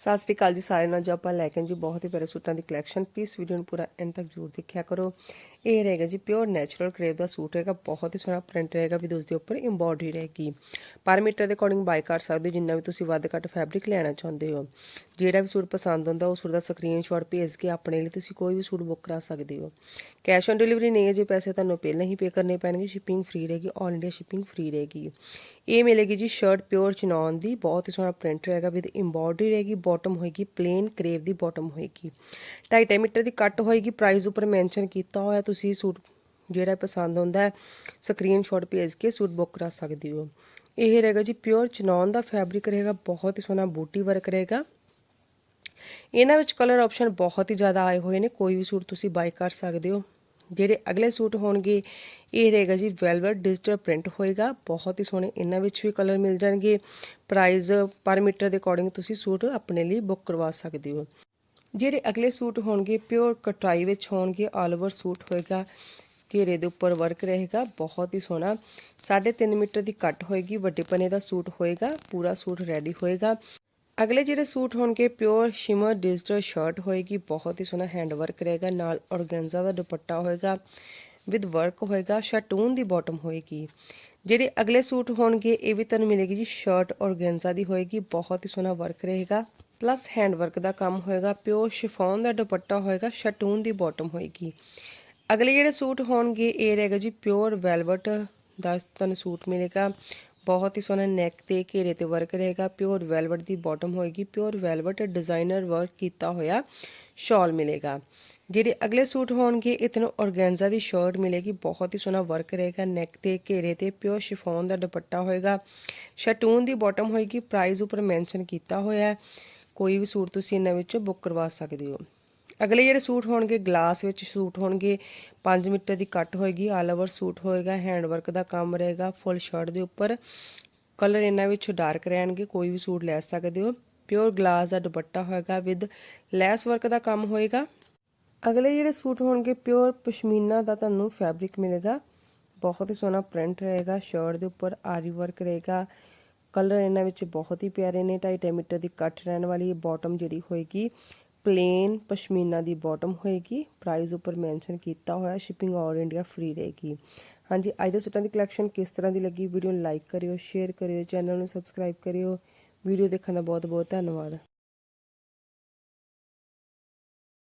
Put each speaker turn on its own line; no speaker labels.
ਸਤਿ ਸ੍ਰੀ ਅਕਾਲ ਜੀ ਸਾਰਿਆਂ ਨੂੰ ਜੋ ਆਪਾਂ ਲੈ ਕੇ ਜੀ, ਬਹੁਤ ਹੀ ਪਿਆਰੇ ਸੂਟਾਂ ਦੀ ਕਲੈਕਸ਼ਨ ਪਲੀਜ਼ ਵੀਡੀਓ ਨੂੰ ਪੂਰਾ ਐਂਡ ਤੱਕ ਜ਼ਰੂਰ ਦੇਖਿਆ ਕਰੋ। ਇਹ ਰਹੇਗਾ ਜੀ ਪਿਓਰ ਨੈਚੁਰਲ ਕਰੇਵ ਦਾ ਸੂਟ ਰਹੇਗਾ, ਬਹੁਤ ਹੀ ਸੋਹਣਾ ਪ੍ਰਿੰਟ ਰਹੇਗਾ ਵੀ ਉਸ ਦੇ ਉੱਪਰ ਐਮਬੋਡਰੀ ਰਹੇਗੀ। ਪਰ ਮੀਟਰ ਦੇ ਅਕੋਰਡਿੰਗ ਬਾਈ ਕਰ ਸਕਦੇ ਹੋ, ਜਿੰਨਾ ਵੀ ਤੁਸੀਂ ਵੱਧ ਘੱਟ ਫੈਬਰਿਕ ਲੈਣਾ ਚਾਹੁੰਦੇ ਹੋ। ਜਿਹੜਾ ਵੀ ਸੂਟ ਪਸੰਦ ਹੁੰਦਾ, ਉਹ ਸੂਟ ਦਾ ਸਕਰੀਨਸ਼ਾਟ ਭੇਜ ਕੇ ਆਪਣੇ ਲਈ ਤੁਸੀਂ ਕੋਈ ਵੀ ਸੂਟ ਬੁੱਕ ਕਰਾ ਸਕਦੇ ਹੋ। ਕੈਸ਼ ਔਨ ਡਿਲੀਵਰੀ ਨਹੀਂ ਹੈ ਜੇ ਪੈਸੇ ਤੁਹਾਨੂੰ ਪਹਿਲਾਂ ਹੀ ਪੇ ਕਰਨੇ ਪੈਣਗੇ ਸ਼ਿਪਿੰਗ ਫ੍ਰੀ ਰਹੇਗੀ ਆਲ ਇੰਡੀਆ ਸ਼ਿਪਿੰਗ ਫ੍ਰੀ ਰਹੇਗੀ। ਇਹ ਮਿਲੇਗੀ ਜੀ ਸ਼ਰਟ ਪਿਓਰ ਚਨੌਨ ਦੀ, ਬਹੁਤ ਹੀ ਸੋਹਣਾ ਪ੍ਰਿੰਟ ਰਹੇਗਾ ਵਿਦ ਐਮਬੋਡਰੀ ਰਹੇਗੀ ਬਾਟਮ ਹੋਏਗੀ ਪਲੇਨ ਕਰੇਵ ਦੀ ਬਾਟਮ ਹੋਏਗੀ। 2.5 ਮੀਟਰ ਦੀ ਕੱਟ ਹੋਏਗੀ ਪ੍ਰਾਈਸ ਉੱਪਰ ਮੈਂਸ਼ਨ ਕੀਤਾ ਹੋਇਆ, ਤੁਸੀਂ ਸੂਟ ਜਿਹੜਾ ਪਸੰਦ ਆਉਂਦਾ ਹੈ ਸਕਰੀਨਸ਼ਾਟ ਭੇਜ ਕੇ ਸੂਟ ਬੁੱਕ ਕਰਾ ਸਕਦੇ ਹੋ। ਇਹ ਰਹੇਗਾ ਜੀ ਪਿਓਰ ਚਨੌਨ ਦਾ ਫੈਬਰਿਕ ਰਹੇਗਾ, ਬਹੁਤ ਹੀ ਸੋਹਣਾ ਬੂਟੀ ਵਰਕ ਰਹੇਗਾ। ਇਹਨਾਂ ਵਿੱਚ ਕਲਰ ਆਪਸ਼ਨ ਬਹੁਤ ਹੀ ਜ਼ਿਆਦਾ ਆਏ ਹੋਏ ਨੇ, ਕੋਈ ਵੀ ਸੂਟ ਤੁਸੀਂ ਬਾਈ ਕਰ ਸਕਦੇ ਹੋ। ਜਿਹੜੇ ਅਗਲੇ ਸੂਟ ਹੋਣਗੇ, ਇਹ ਰਹੇਗਾ ਜੀ ਵੈਲਵਟ ਡਿਜੀਟਲ ਪ੍ਰਿੰਟ ਹੋਏਗਾ। ਬਹੁਤ ਹੀ ਸੋਹਣੇ ਇਹਨਾਂ ਵਿੱਚ ਵੀ ਕਲਰ ਮਿਲ ਜਾਣਗੇ। ਪ੍ਰਾਈਸ ਪਰ ਮੀਟਰ ਦੇ ਅਕੋਰਡਿੰਗ ਤੁਸੀਂ ਸੂਟ ਆਪਣੇ ਲਈ ਬੁੱਕ ਕਰਵਾ ਸਕਦੇ ਹੋ। ਜਿਹੜੇ ਅਗਲੇ ਸੂਟ ਹੋਣਗੇ ਪਿਓਰ ਕਟਾਈ ਵਿੱਚ ਹੋਣਗੇ ਆਲ ਓਵਰ ਸੂਟ ਹੋਏਗਾ। ਘੇਰੇ ਦੇ ਉੱਪਰ ਵਰਕ ਰਹੇਗਾ, ਬਹੁਤ ਹੀ ਸੋਹਣਾ। 3.5 ਮੀਟਰ ਦੀ ਕੱਟ ਹੋਏਗੀ, ਵੱਡੇ ਪਨੇ ਦਾ ਸੂਟ ਹੋਏਗਾ, ਪੂਰਾ ਸੂਟ ਰੈਡੀ ਹੋਏਗਾ। ਅਗਲੇ ਜਿਹੜੇ ਸੂਟ ਹੋਣਗੇ ਪਿਓਰ ਸ਼ਿਮਰ ਡਿਜੀਟਲ ਸ਼ਰਟ ਹੋਏਗੀ, ਬਹੁਤ ਹੀ ਸੋਹਣਾ ਹੈਂਡ ਵਰਕ ਰਹੇਗਾ, ਨਾਲ ਔਰਗੈਂਜ਼ਾ ਦਾ ਦੁਪੱਟਾ ਹੋਏਗਾ ਵਿਦ ਵਰਕ ਹੋਏਗਾ ਸ਼ਟੂਨ ਦੀ ਬਾਟਮ ਹੋਏਗੀ। ਜਿਹੜੇ ਅਗਲੇ ਸੂਟ ਹੋਣਗੇ, ਇਹ ਵੀ ਤੁਹਾਨੂੰ ਮਿਲੇਗੀ ਜੀ ਸ਼ਰਟ ਔਰਗੈਂਜ਼ਾ ਦੀ ਹੋਏਗੀ, ਬਹੁਤ ਹੀ ਸੋਹਣਾ ਵਰਕ ਰਹੇਗਾ। ਪਲੱਸ ਹੈਂਡ ਵਰਕ ਦਾ ਕੰਮ ਹੋਏਗਾ ਪਿਓਰ ਸ਼ਿਫੋਨ ਦਾ ਦੁਪੱਟਾ ਹੋਏਗਾ ਸ਼ਟੂਨ ਦੀ ਬਾਟਮ ਹੋਏਗੀ। ਅਗਲੇ ਜਿਹੜੇ ਸੂਟ ਹੋਣਗੇ, ਇਹ ਰਹੇਗਾ ਜੀ ਪਿਓਰ ਵੈਲਵਟ ਦਾ ਤੁਹਾਨੂੰ ਸੂਟ ਮਿਲੇਗਾ। ਬਹੁਤ ਹੀ ਸੋਹਣਾ ਨੈਕ ਤੇ ਘੇਰੇ ਤੇ ਵਰਕ ਰਹੇਗਾ ਪਿਓਰ ਵੈਲਵਟ ਦੀ ਬਾਟਮ ਹੋਏਗੀ ਪਿਓਰ ਵੈਲਵਟ ਡਿਜ਼ਾਈਨਰ ਵਰਕ ਕੀਤਾ ਹੋਇਆ ਸ਼ਾਲ ਮਿਲੇਗਾ। ਜਿਹੜੇ ਅਗਲੇ ਸੂਟ ਹੋਣਗੇ ਇਹ ਤੁਹਾਨੂੰ ਔਰਗੈਂਜ਼ਾ ਦੀ ਸ਼ਰਟ ਮਿਲੇਗੀ, ਬਹੁਤ ਹੀ ਸੋਹਣਾ ਵਰਕ ਰਹੇਗਾ ਨੈਕ ਤੇ ਘੇਰੇ ਤੇ ਪਿਓਰ ਸ਼ਿਫੋਨ ਦਾ ਦੁਪੱਟਾ ਹੋਏਗਾ। ਸ਼ਟੂਨ ਦੀ ਬਾਟਮ ਹੋਏਗੀ ਪ੍ਰਾਈਸ ਉੱਪਰ ਮੈਂਸ਼ਨ ਕੀਤਾ ਹੋਇਆ ਹੈ। ਕੋਈ ਵੀ ਸੂਟ ਤੁਸੀਂ ਇਹਨਾਂ ਵਿੱਚੋਂ ਬੁੱਕ ਕਰਵਾ ਸਕਦੇ ਹੋ। ਅਗਲੇ ਜਿਹੜੇ ਸੂਟ ਹੋਣਗੇ, ਗਲਾਸ ਵਿੱਚ ਸੂਟ ਹੋਣਗੇ 5 ਮੀਟਰ ਦੀ ਕੱਟ ਹੋਏਗੀ ਆਲ ਓਵਰ ਸੂਟ ਹੋਏਗਾ ਹੈਂਡ ਵਰਕ ਦਾ ਕੰਮ ਰਹੇਗਾ ਫੁੱਲ ਸ਼ਰਟ ਦੇ ਉੱਪਰ। ਕਲਰ ਇਹਨਾਂ ਵਿੱਚ ਡਾਰਕ ਰਹਿਣਗੇ, ਕੋਈ ਵੀ ਸੂਟ ਲੈ ਸਕਦੇ ਹੋ। ਪਿਓਰ ਗਲਾਸ ਦਾ ਦੁਪੱਟਾ ਹੋਏਗਾ ਵਿਦ ਲੈਸ ਵਰਕ ਦਾ ਕੰਮ ਹੋਏਗਾ। ਅਗਲੇ ਜਿਹੜੇ ਸੂਟ ਹੋਣਗੇ ਪਿਓਰ ਪਸ਼ਮੀਨਾ ਦਾ ਤੁਹਾਨੂੰ ਫੈਬਰਿਕ ਮਿਲੇਗਾ। ਬਹੁਤ ਹੀ ਸੋਹਣਾ ਪ੍ਰਿੰਟ ਰਹੇਗਾ ਸ਼ਰਟ ਦੇ ਉੱਪਰ ਆਰੀ ਵਰਕ ਰਹੇਗਾ। ਕਲਰ ਇਹਨਾਂ ਵਿੱਚ ਬਹੁਤ ਹੀ ਪਿਆਰੇ ਨੇ 2.5 ਮੀਟਰ ਦੀ ਕੱਟ ਰਹਿਣ ਵਾਲੀ ਬਾਟਮ ਜਿਹੜੀ ਹੋਏਗੀ। ਪਲੇਨ ਪਸ਼ਮੀਨਾ ਦੀ ਬਾਟਮ ਹੋਏਗੀ ਪ੍ਰਾਈਸ ਉੱਪਰ ਮੈਂਸ਼ਨ ਕੀਤਾ ਹੋਇਆ ਸ਼ਿਪਿੰਗ ਆਲ ਇੰਡੀਆ ਫ੍ਰੀ ਰਹੇਗੀ ਹਾਂਜੀ ਅੱਜ ਦੇ ਸੂਟਾਂ ਦੀ ਕਲੈਕਸ਼ਨ ਕਿਸ ਤਰ੍ਹਾਂ ਦੀ ਲੱਗੀ ਵੀਡੀਓ ਨੂੰ ਲਾਈਕ ਕਰਿਓ ਸ਼ੇਅਰ ਕਰਿਓ ਚੈਨਲ ਨੂੰ ਸਬਸਕ੍ਰਾਈਬ ਕਰਿਓ ਵੀਡੀਓ ਦੇਖਣ ਦਾ ਬਹੁਤ ਬਹੁਤ ਧੰਨਵਾਦ